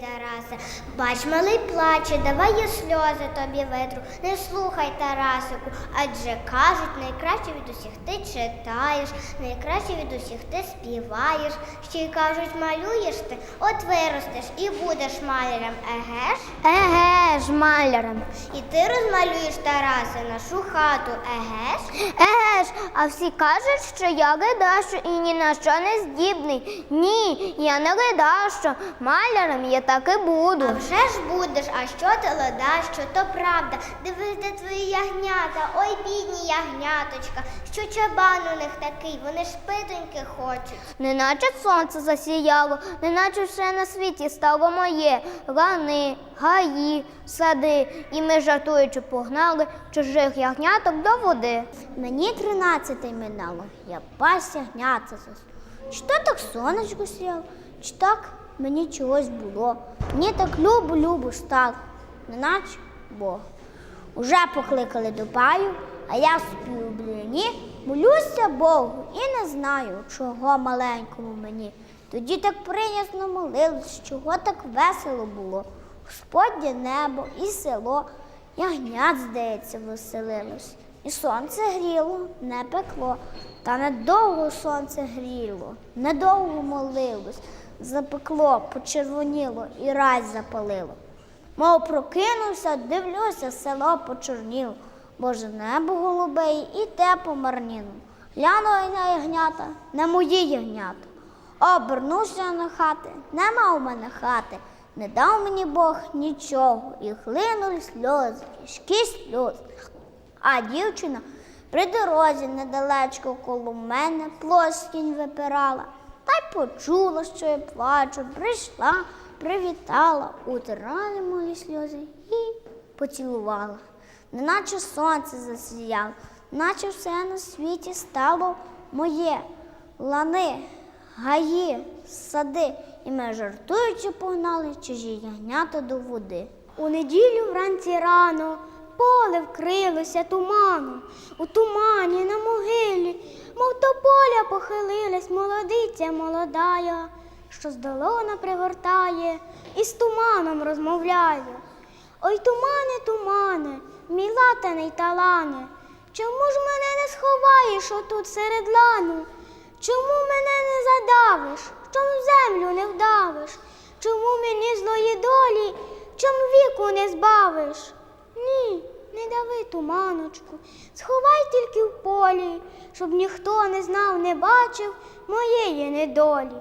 Тарасе. Бач, малий плаче, давай я сльози тобі витру. Не слухай, Тарасику, адже кажуть, найкраще від усіх ти читаєш, найкраще від усіх ти співаєш. Ще й кажуть, малюєш ти, от виростеш і будеш малярем, еге ж? Еге ж, малярем. І ти розмалюєш, Тарасе, нашу хату, еге ж? Еге ж, а всі кажуть, що я ледащо і ні на що не здібний. Ні, я не ледащо. Малярем я так і буду. А вже ж будеш, а що ти леда, що то правда. Дивись, де твої ягнята, ой, бідні ягняточка, що чабан у них такий, вони ж питоньки хочуть. Неначе сонце засіяло, неначе все на світі стало моє. Лани, гаї, сади. І ми жартуючи погнали чужих ягняток до води. Мені тринадцяте минало, я пас ягнята зас. Чи так сонечко сіло, чи так мені чогось було. Мені так любо-любо стало, неначе Бог. Уже покликали до паю, а я спів у молюся Богу і не знаю, чого маленькому мені. Тоді так приясно молились, чого так весело було. Господнє небо і село, ягнят, здається, веселилось. І сонце гріло, не пекло, та недовго сонце гріло, недовго молилось, запекло, почервоніло і рай запалило. Мов прокинувся, дивлюся, село почорніло, Боже небо голубе і те помарніло. Гляну на ягнята, не мої ягнята. Обернувся на хати, нема у мене хати, не дав мені Бог нічого, і хлинули сльози, тяжкі сльози. А дівчина при дорозі недалечко коло мене плоскінь випирала, та й почула, що я плачу, прийшла, привітала, утирали мої сльози і поцілувала. Неначе сонце засіяло, наче все на світі стало моє. Лани, гаї, сади, і ми жартуючи погнали чужі ягнята до води. У неділю вранці рано поле вкрилося туманом, у тумані на могилі, мов то поля похилилась молодиця молодая, що з долона пригортає і з туманом розмовляє. Ой, тумане, тумане, мій латаний талане, чому ж мене не сховаєш отут серед лану? Чому мене не задавиш, чом в землю не вдавиш? Чому мені злої долі, чом віку не збавиш? Дави туманочку, сховай тільки в полі, щоб ніхто не знав, не бачив моєї недолі.